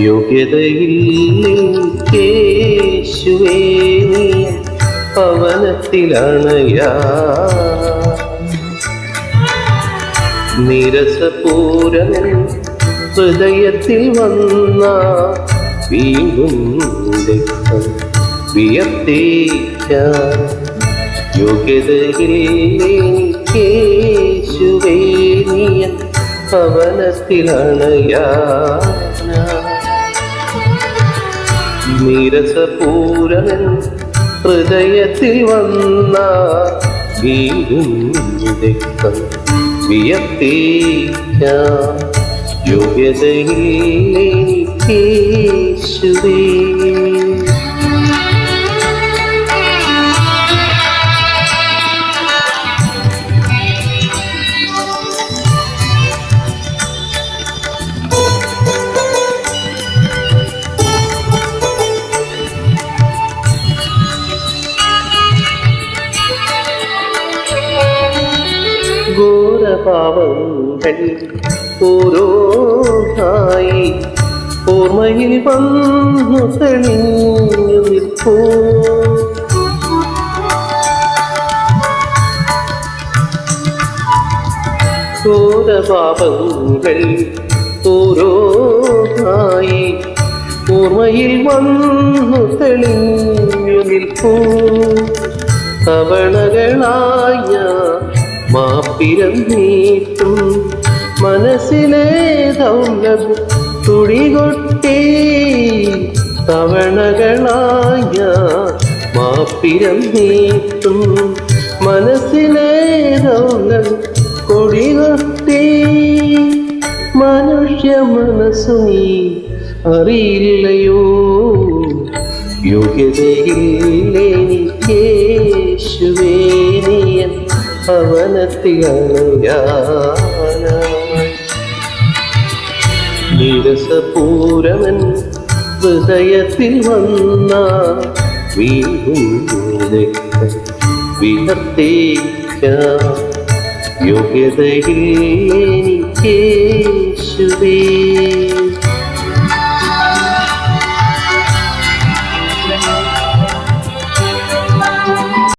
യോഗ്യതയില്ലേശുവേ പവനത്തിലാണ് നിരസപൂരൻ ഹൃദയത്തിൽ വന്ന വീണ്ടും വിയർത്തേച്ച യോഗ്യതയിലേശുവേ നീയ ഭവനത്തിലാണ് യാന നീരസപൂരൻ ഹൃദയത്തിൽ വന്ന വീണ്ടും രക്തം വിയർത്തേച്ച യോഗ്യതയിലേശുവേ ഘോരപാവങ്ങൾ ഓരോന്നായി ഓർമ്മയിൽ വന്നു തെളിഞ്ഞു നിൽപ്പോ. ഘോരപാപങ്ങൾ ഓരോന്നായി ഓർമ്മയിൽ വന്നു തെളിഞ്ഞു നിൽപ്പൂ. കവണകളായ മാപ്പിരം നീട്ടും. മനസ്സിലെ ദൗലഭ തുടികൊട്ടി. തവണകളായ മാപ്പിരം നീട്ടും. മനസ്സിലെ ദൗലഭ കൊടികൊട്ടി. മനുഷ്യ മനസ്സു നീ അറിയില്ലയോ? യോഗ്യതയില്ലേശുവേനിയൻ ഭവനത്തിലാണ് നിരസപൂരമൻ ഹൃദയത്തിൽ വന്ന വീണ്ടും വിഹത്തേക്ക യോഗ്യതയിലേശുവേ